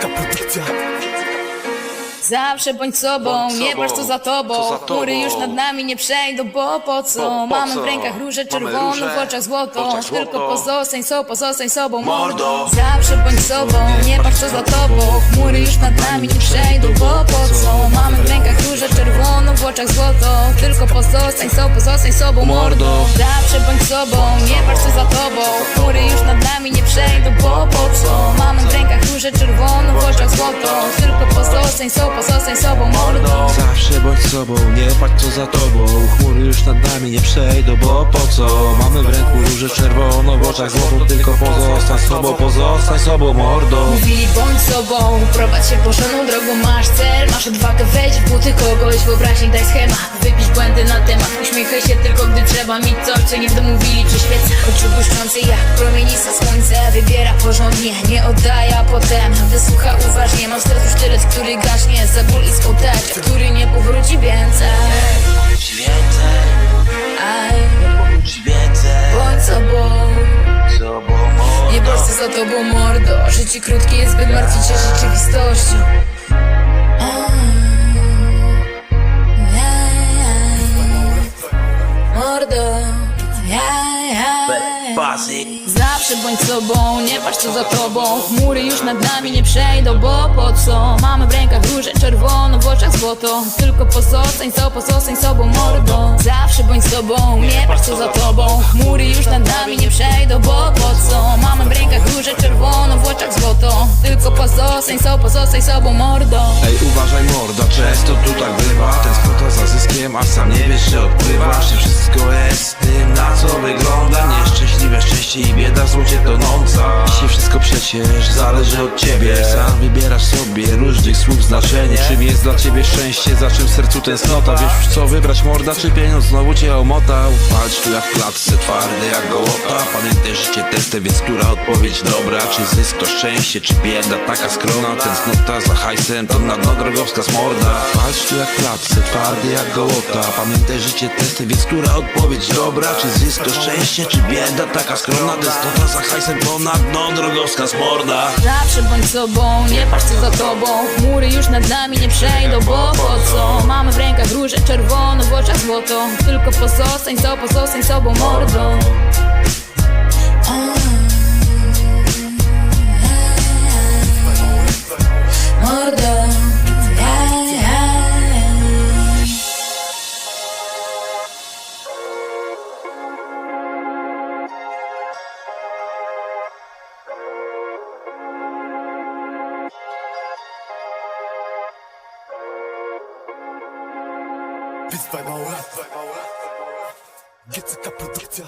Produkcja Zawsze bądź sobą, Bądź nie sobą, patrz co za tobą. co za tobą. Chmury już nad nami nie przejdą, bo po co? Bo po Mamy co? w rękach róże czerwoną, róże, w oczach złoto. w oczach złoto. Tylko pozostań sobą, pozostań sobą, Mordo. Zawsze bądź sobą, nie patrz co za tobą. Chmury już nad nami nie przejdą, bo po co? Mamy w rękach róże czerwoną, w oczach złoto. Tylko pozostań sobą, pozostań sobą, mordo. Sobą, nie patrz co za tobą. Chmury już nad nami nie przejdą, bo po co? Mamy w rękach róże czerwoną, w oczach złoto. Tylko pozostań sobą, pozostań sobą, mordo. Zawsze bądź sobą, nie patrz co za tobą Chmury już nad nami nie przejdą, bo po co? Mamy w ręku róże czerwono, w oczach złoto Tylko pozostań sobą, pozostań sobą, mordo Mówili bądź sobą, prowadź się porządną drogą Masz cel, masz odwagę, wejdź w buty kogoś Wyobraźni daj schemat, błędy na temat. Uśmiechaj się tylko gdy trzeba mieć coś, co nie domówili Czy świeca, oczu błyszczące jak promieniste słońce Wybiera porządnie, nie oddaje, a potem Wysłucha uważnie, mam sercu sztylet, który gaśnie Za ból i smutek, który nie powróci więcej. Aj, bądź sobą. Nie patrzę za tobą mordo. Życie krótkie jest, by martwić się rzeczywistością Basic Zawsze bądź sobą, nie patrz co za tobą. Chmury już nad nami nie przejdą, bo po co? Mamy w rękach róże czerwono, w oczach złoto. Tylko pozostań sobą, pozostań sobą mordo. Zawsze bądź sobą, nie patrz co za tobą. Chmury już nad nami nie przejdą, bo po co? Mamy w rękach róże czerwono, w oczach złoto. Tylko pozostań sobą, pozostań sobą mordo. Ej, uważaj morda, często tu tak bywa. Tęsknota za zyskiem, a sam nie wiesz, że odpływasz wszystko jest tym, na co wygląda Nieszczęśliwe szczęście i bieda złocie tonąca. Dzisiaj wszystko przecież zależy od ciebie. Sam wybierasz sobie różnych słów znaczenie Czym jest dla ciebie szczęście, za czym w sercu tęsknota. Wiesz już co wybrać, morda czy pieniądz znowu cię omotał Walcz tu jak klatce, twardy jak gołota. Pamiętaj życie testem, więc która odpowiedź dobra. Czy zysk to szczęście, czy bieda taka skrona. Tęsknota za hajsem, to na dno drogowska z morda Walcz tu jak klatce, twardy jak gołota. Pamiętaj życie testem, więc która odpowiedź dobra. Czy zysk to szczęście, czy bieda taka skrona. Tęsknota za hajsem, to na dno drogowska z morda Zawsze bądź sobą, nie patrz co za tobą Chmury już nad nami nie przejdą, bo po co? Mamy w rękach róże czerwono, w oczach złoto Tylko pozostań sobą, pozostań sobą mordą Biz fena uğra Getir kapı diktir